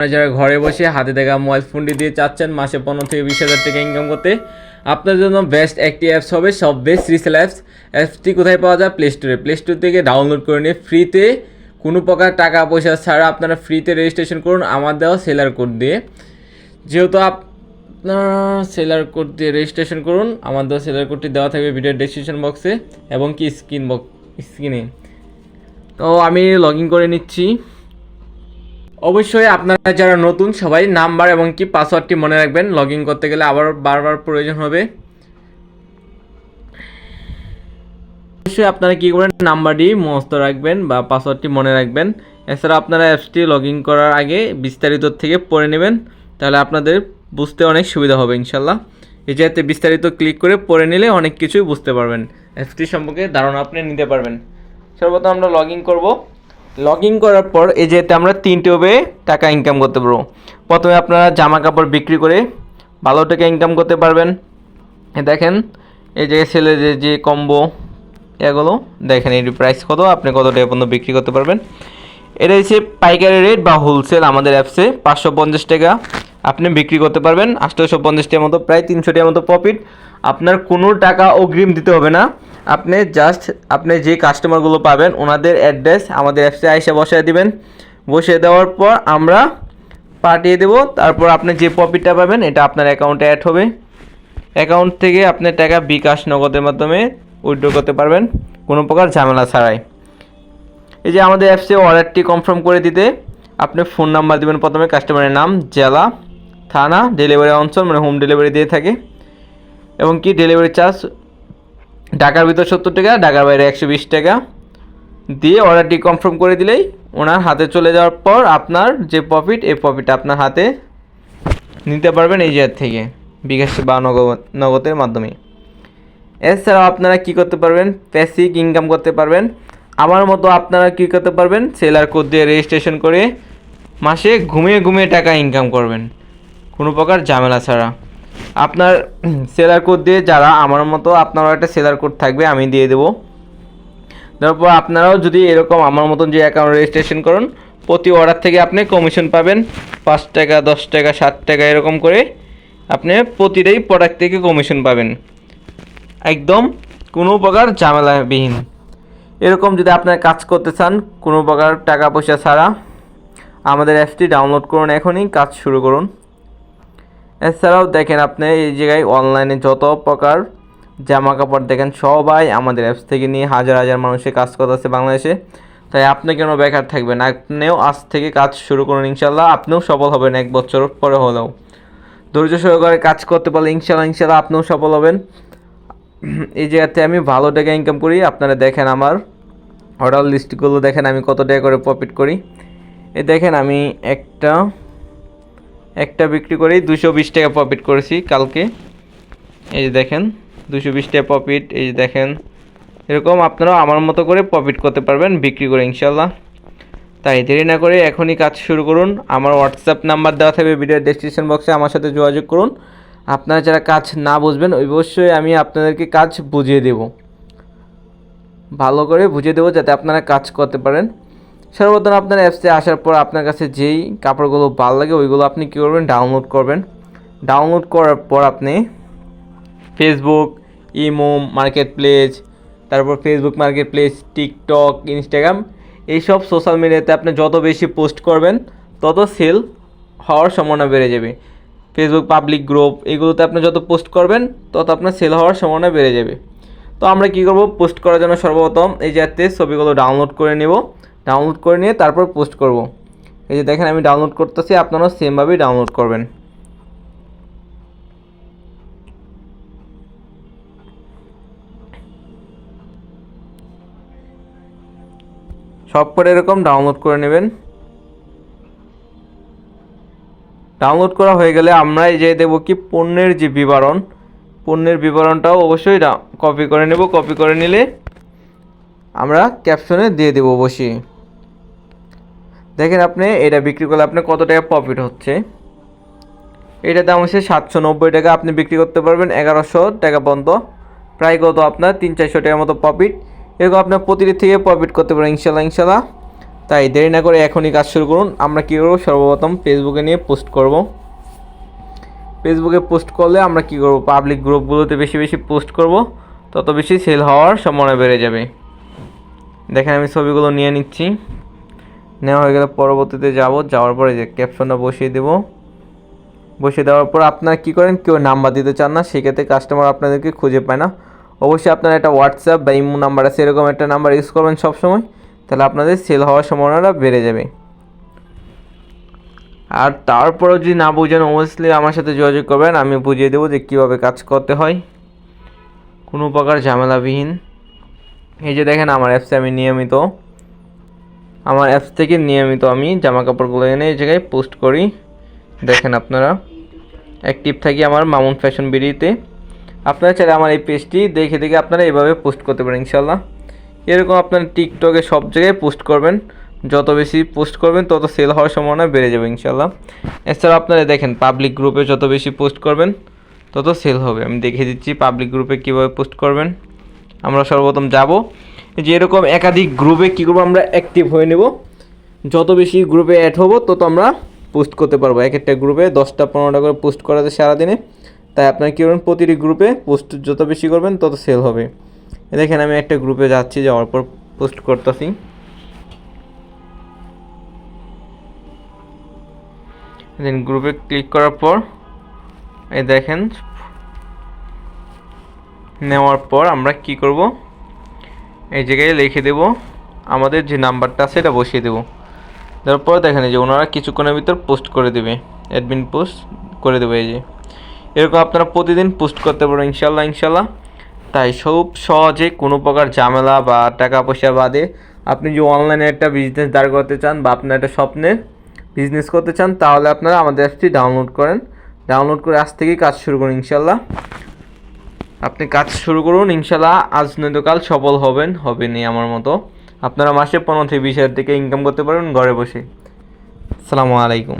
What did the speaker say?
আপনারা যারা ঘরে বসে হাতে দেখা মোবাইল ফোনটি দিয়ে চাচ্ছেন মাসে পনেরো থেকে বিশ হাজার টাকা ইনকাম করতে আপনার জন্য বেস্ট একটি অ্যাপস হবে সব বেস্ট রিসেল অ্যাপস অ্যাপসটি কোথায় পাওয়া যায়? প্লে স্টোরে প্লে স্টোর থেকে ডাউনলোড করে নিয়ে ফ্রিতে কোনো প্রকার টাকা পয়সা ছাড়া আপনারা ফ্রিতে রেজিস্ট্রেশন করুন আমার দেওয়া সেলার কোড দিয়ে। যেহেতু আপনারা সেলার কোড দিয়ে রেজিস্ট্রেশন করুন, আমার দেওয়া সেলার কোডটি দেওয়া থাকবে ভিডিওর ডেসক্রিপশন বক্সে এবং কি স্ক্রিন বক্স স্ক্রিনে তো আমি লগ ইন করে নিচ্ছি। অবশ্যই আপনারা যারা নতুন, সবাই নাম্বার এবং কি পাসওয়ার্ডটি মনে রাখবেন। লগ ইন করতে গেলে আবার বারবার প্রয়োজন হবে। অবশ্যই আপনারা কী করবেন নাম্বারটি মুখস্থ রাখবেন বা পাসওয়ার্ডটি মনে রাখবেন। এছাড়া আপনারা অ্যাপসটি লগ ইন করার আগে বিস্তারিত থেকে পড়ে নেবেন। তাহলে আপনাদের বুঝতে অনেক সুবিধা হবে ইনশাল্লাহ। এই যাতে বিস্তারিত ক্লিক করে পড়ে নিলে অনেক কিছুই বুঝতে পারবেন। অ্যাপসটি সম্পর্কে ধারণা আপনি নিতে পারবেন। সর্বপ্রথম আমরা লগ ইন করব। লগ ইন করার পর এই যে এতে আমরা তিনটে ওয়ে টাকা ইনকাম করতে পারব। প্রথমে আপনারা জামা কাপড় বিক্রি করে ভালো টাকা ইনকাম করতে পারবেন। দেখেন, এই যে ছেলে যে যে কম্বো এগুলো দেখেন, এর প্রাইস কত? আপনি কত টাকা পর্যন্ত বিক্রি করতে পারবেন? এটা হচ্ছে পাইকারি রেট বা হোলসেল আমাদের অ্যাপসে পাঁচশো পঞ্চাশ টাকা আপনি বিক্রি করতে পারবেন। আটশোশো পঞ্চাশ টাকার মতো, প্রায় তিনশো টাকার মতো প্রফিট আপনার কোনো টাকা অগ্রিম দিতে হবে না। আপনি জাস্ট আপনি যে কাস্টমারগুলো পাবেন, ওনাদের অ্যাড্রেস আমাদের অ্যাপসে এসে বসিয়ে দিবেন। বসিয়ে দেওয়ার পর আমরা পাঠিয়ে দেবো। তারপর আপনি যে প্রফিটটা পাবেন, এটা আপনার অ্যাকাউন্টে অ্যাড হবে। অ্যাকাউন্ট থেকে আপনি টাকা বিকাশ নগদের মাধ্যমে উইথড্র করতে পারবেন। কোনো প্রকার ঝামেলা ছাড়াই। এই যে আমাদের অ্যাপসে অর্ডারটি কনফার্ম করে দিতে, আপনি ফোন নাম্বার দেবেন প্রথমে কাস্টমারের নাম, জেলা, থানা ডেলিভারি অঞ্চল মানে হোম ডেলিভারি দিয়ে থাকে। এবং কি ডেলিভারি চার্জ ঢাকার ভিতর সত্তর টাকা, ঢাকার বাইরে একশো বিশ টাকা। দিয়ে অর্ডারটি কনফার্ম করে দিলেই ওনার হাতে চলে যাওয়ার পর আপনার যে প্রফিট এই প্রফিট আপনার হাতে নিতে পারবেন এই জায়গা থেকে, বিকাশ বা নগদ, নগদের মাধ্যমে এছাড়াও আপনারা কি করতে পারবেন? প্যাসিক ইনকাম করতে পারবেন। আমার মতো আপনারা কি করতে পারবেন? সেলার কোড দিয়ে রেজিস্ট্রেশন করে মাসে ঘুমিয়ে ঘুমিয়ে টাকা ইনকাম করবেন। কোনো প্রকার ঝামেলা ছাড়া। আপনার সেলার কোড দিয়ে যারা আমার মতো আপনারও একটা সেলার কোড থাকবে, আমি দিয়ে দেবো। তারপর আপনারাও যদি এরকম আমার মতন যে অ্যাকাউন্ট রেজিস্ট্রেশন করুন, প্রতি অর্ডার থেকে আপনি কমিশন পাবেন পাঁচ টাকা, দশ টাকা, সাত টাকা, এরকম করে আপনি প্রতিটাই প্রোডাক্ট থেকে কমিশন পাবেন। একদম কোনো প্রকার ঝামেলাবিহীন। এরকম যদি আপনার কাজ করতে চান, কোনো প্রকার টাকা পয়সা ছাড়া আমাদের অ্যাপসটি ডাউনলোড করুন এখনই, কাজ শুরু করুন। এছাড়াও দেখেন আপনি এই জায়গায় অনলাইনে যত প্রকার জামা কাপড় দেখেন, সবাই আমাদের অ্যাপস থেকে নিয়ে হাজার হাজার মানুষের কাজ করতেছে বাংলাদেশে। তাই আপনি কেন বেকার থাকবেন? আপনিও আজ থেকে কাজ শুরু করুন ইনশাল্লাহ আপনিও সফল হবেন এক বছর পরে হলেও। ধৈর্য সহকারে কাজ করতে পারলে ইনশাল্লাহ ইনশাল্লাহ আপনিও সফল হবেন। এই জায়গাতে আমি ভালো টাকা ইনকাম করি। আপনারা দেখেন আমার অর্ডার লিস্টগুলো দেখেন আমি কত টাকা করে প্রফিট করি। এ দেখেন আমি একটা একটা বিক্রি করে দুশো বিশ টাকা প্রফিট করেছি কালকে। এই যে দেখেন দুশো বিশ টাকা প্রফিট এই যে দেখেন। এরকম আপনারাও আমার মতো করে প্রফিট করতে পারবেন, বিক্রি করে ইনশাল্লাহ তাই দেরি না করে এখনই কাজ শুরু করুন। আমার হোয়াটসঅ্যাপ নাম্বার দেওয়া থাকবে ভিডিও ডেসক্রিপশন বক্সে আমার সাথে যোগাযোগ করুন। আপনারা যারা কাজ না বুঝবেন অবশ্যই আমি আপনাদেরকে কাজ বুঝিয়ে দেব। ভালো করে বুঝিয়ে দেবো যাতে আপনারা কাজ করতে পারেন। সর্বপ্রথম আপনার অ্যাপসে আসার পর আপনার কাছে যেই কাপড়গুলো ভালো লাগে, ওইগুলো আপনি কী করবেন? ডাউনলোড করবেন। ডাউনলোড করার পর আপনি ফেসবুক ইমো মার্কেট প্লেস তারপর Facebook market place TikTok Instagram এইসব সোশ্যাল মিডিয়াতে আপনি যত বেশি পোস্ট করবেন, তত সেল হওয়ার সম্ভাবনা বেড়ে যাবে। ফেসবুক পাবলিক গ্রুপ এগুলোতে আপনি যত পোস্ট করবেন, তত আপনার সেল হওয়ার সম্ভাবনা বেড়ে যাবে। তো আমরা কী করব? পোস্ট করার জন্য সর্বপ্রথম এই যাতে ছবিগুলো ডাউনলোড করে নেব। ডাউনলোড করে নিয়ে তারপর পোস্ট করব। এই যে দেখেন আমি ডাউনলোড করতেছি, আপনারাও সেমভাবেই ডাউনলোড করবেন। সব করে এরকম ডাউনলোড করে নেবেন। ডাউনলোড করা হয়ে গেলে আমরা এই যে দেবো কি পণ্যের যে বিবরণ, পণ্যের বিবরণটাও অবশ্যই কপি করে নেব। কপি করে নিলে আমরা ক্যাপশনে দিয়ে দেবো বসিয়ে। দেখেন আপনি, এটা বিক্রি করলে আপনার কত টাকা প্রফিট হচ্ছে? এটা দাম হচ্ছে সাতশো নব্বই টাকা, আপনি বিক্রি করতে পারবেন এগারোশো টাকা পর্যন্ত। প্রায় কত আপনার? তিন চারশো টাকার মতো প্রফিট এরকম আপনার প্রতিটি থেকে প্রফিট করতে পারেন ইনশাল্লাহ ইনশাল্লাহ তাই দেরি না করে এখনই কাজ শুরু করুন। আমরা কী করব? সর্বপ্রথম ফেসবুকে নিয়ে পোস্ট করব। ফেসবুকে পোস্ট করলে আমরা কী করব? পাবলিক গ্রুপগুলোতে বেশি বেশি পোস্ট করব। তত বেশি সেল হওয়ার সম্ভাবনা বেড়ে যাবে। দেখেন আমি ছবিগুলো নিয়ে নিচ্ছি। নেওয়া হয়ে গেলে পরবর্তীতে যাব। যাওয়ার পরে যে ক্যাপশনটা বসিয়ে দেব। বসিয়ে দেওয়ার পর আপনারা কী করেন, কেউ নাম্বার দিতে চান না, সেক্ষেত্রে কাস্টমার আপনাদেরকে খুঁজে পায় না। অবশ্যই আপনারা একটা হোয়াটসঅ্যাপ বা ইমো নাম্বার আছে, এরকম একটা নাম্বার ইউজ করবেন সবসময়, তাহলে আপনাদের সেল হওয়ার সম্ভাবনাটা বেড়ে যাবে। আর তারপরেও যদি না বুঝেন অবশ্যই আমার সাথে যোগাযোগ করবেন, আমি বুঝিয়ে দেবো যে কীভাবে কাজ করতে হয়। কোনো প্রকার ঝামেলাবিহীন। এই যে দেখেন, আমার অ্যাপসে আমি নিয়মিত আমার অ্যাপস থেকে নিয়মিত আমি জামা কাপড়গুলো এনে এই জায়গায় পোস্ট করি। দেখেন আপনারা। অ্যাক্টিভ থাকি আমার মামুন ফ্যাশন বিডিতে আপনারা চাইলে আমার এই পেজটি দেখে দেখে আপনারা এভাবে পোস্ট করতে পারেন ইনশাল্লাহ এরকম আপনারা টিকটকে সব জায়গায় পোস্ট করবেন। যত বেশি পোস্ট করবেন, তত সেল হওয়ার সম্ভাবনা বেড়ে যাবে ইনশাল্লাহ এছাড়া আপনারা দেখেন পাবলিক গ্রুপে যত বেশি পোস্ট করবেন, তত সেল হবে। আমি দেখিয়ে দিচ্ছি পাবলিক গ্রুপে কীভাবে পোস্ট করবেন। আমরা সর্বপ্রথম যাব। যে এরকম একাধিক গ্রুপে কী করব আমরা অ্যাক্টিভ হয়ে নেব। যত বেশি গ্রুপে অ্যাড হব, তত আমরা পোস্ট করতে পারব। এক একটা গ্রুপে দশটা, পনেরোটা করে পোস্ট করা যায় সারাদিনে। তাই আপনারা কী করবেন? প্রতিটি গ্রুপে পোস্ট যত বেশি করবেন, তত সেল হবে। দেখেন আমি একটা গ্রুপে যাচ্ছি, যাওয়ার পর পোস্ট করতেছি। দেন গ্রুপে ক্লিক করার পর, এই দেখেন, নেওয়ার পর আমরা কি করব? এই জায়গায় লিখে দেব। আমাদের যে নাম্বারটা আছে, এটা বসিয়ে দেব। তারপর দেখেন যে ওনারা কিছুক্ষণের ভিতর পোস্ট করে দেবে। অ্যাডমিন পোস্ট করে দেবে এই যে। এরকম আপনারা প্রতিদিন পোস্ট করতে পারবেন ইনশাল্লাহ ইনশাল্লাহ তাই সব সহজে কোনো প্রকার ঝামেলা বা টাকা পয়সা বাদে আপনি যে অনলাইনে একটা বিজনেস দাঁড় করতে চান বা আপনার একটা স্বপ্নের বিজনেস করতে চান, তাহলে আপনারা আমাদের অ্যাপটি ডাউনলোড করেন। ডাউনলোড করে আজ থেকেই কাজ শুরু করুন ইনশাল্লাহ আপনি কাজ শুরু করুন ইনশাল্লাহ আজ নয়তো কাল সফল হবেন হবেনি আমার মতো। আপনারা মাসে পনেরো থেকে বিশ হাজার থেকে ইনকাম করতে পারেন ঘরে বসে। আসসালামু আলাইকুম।